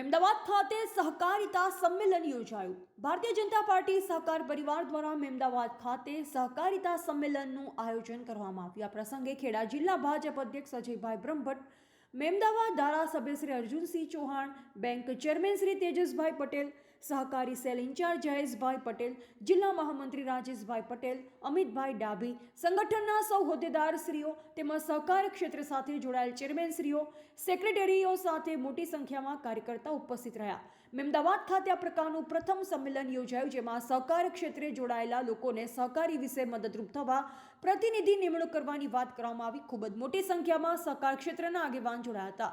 મેમદાવાદ ખાતે સહકારિતા સંમેલન યોજાયું. ભારતીય જનતા પાર્ટી સહકાર પરિવાર દ્વારા મેમદાવાદ ખાતે સહકારિતા સંમેલનનું આયોજન કરવામાં આવ્યું. આ પ્રસંગે ખેડા જિલ્લા ભાજપ અધ્યક્ષ અજયભાઈ બ્રહ્મભટ્ટ, મેમદાવાદ ધારાસભ્ય શ્રી અર્જુનસિંહ ચૌહાણ, બેંક ચેરમેન શ્રી તેજસભાઈ પટેલ સહકારી સેલ ઇન્ચાર્જ જયેશભાઈ પટેલ, જિલ્લા મહામંત્રી રાજેશભાઈ પટેલ, અમિતભાઈ ડાભી, સંગઠનના સૌ હોદ્દેદારશ્રીઓ તેમજ સહકાર ક્ષેત્ર સાથે જોડાયેલ ચેરમેનશ્રીઓ સેક્રેટરીઓ સાથે મોટી સંખ્યામાં કાર્યકર્તા ઉપસ્થિત રહ્યા. મેમદાવાદ ખાતે આ પ્રકારનું પ્રથમ સંમેલન યોજાયું, જેમાં સહકાર ક્ષેત્રે જોડાયેલા લોકોને સહકારી વિશે મદદરૂપ થવા, પ્રતિનિધિ નિમણૂક કરવાની વાત કરવામાં આવી. ખૂબ જ મોટી સંખ્યામાં સહકાર ક્ષેત્રના આગેવાન જોડાયા હતા.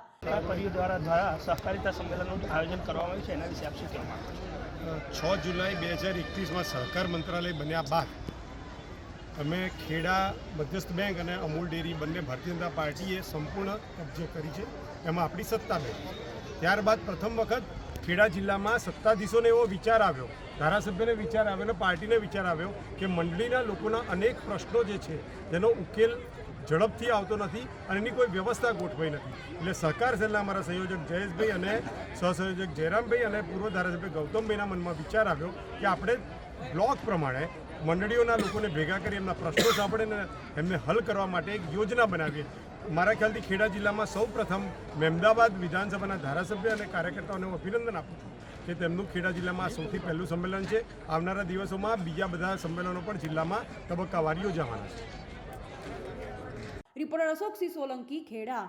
દ્વારા દ્વારા સહકારિતા સંમેલનનું આયોજન કરવામાં આવ્યું છે, એના વિશે આપ શું કહેવા છો જુલાઈ બે હજાર એકવીસમાં સહકાર મંત્રાલય બન્યા બાદ અમે ખેડા મધ્યસ્થ બેંક અને અમૂલ ડેરી બંને ભારતીય જનતા પાર્ટીએ સંપૂર્ણ કબજે કરી છે. એમાં આપણી સત્તા બેઠી ત્યારબાદ પ્રથમ વખત ખેડા જિલ્લામાં સત્તાધીશોને એવો વિચાર આવ્યો, ધારાસભ્યને વિચાર આવ્યો અને પાર્ટીને વિચાર આવ્યો કે મંડળીના લોકોના અનેક પ્રશ્નો જે છે, તેનો ઉકેલ ઝડપથી આવતો નથી અને એની કોઈ વ્યવસ્થા ગોઠવાઈ નથી. એટલે સહકાર સેલના અમારા સંયોજક જયેશભાઈ અને સહસંયોજક જયરામભાઈ અને પૂર્વ ધારાસભ્ય ગૌતમભાઈના મનમાં વિચાર આવ્યો કે આપણે બ્લોક પ્રમાણે મંડળીઓના લોકોને ભેગા કરી એમના પ્રશ્નો સાંભળે ને એમને હલ કરવા માટે એક યોજના બનાવીએ. મારા ખ્યાલથી ખેડા જિલ્લામાં સૌ પ્રથમ મહેમદાબાદ વિધાનસભાના ધારાસભ્ય અને કાર્યકર્તાઓને હું અભિનંદન આપું છું કે તેમનું ખેડા જિલ્લામાં સૌથી પહેલું સંમેલન છે. આવનારા દિવસોમાં બીજા બધા સંમેલનો પણ જિલ્લામાં તબક્કાવાર યોજાવાના છે. રિપોર્ટર અશોકસિંહ સોલંકી ખેડા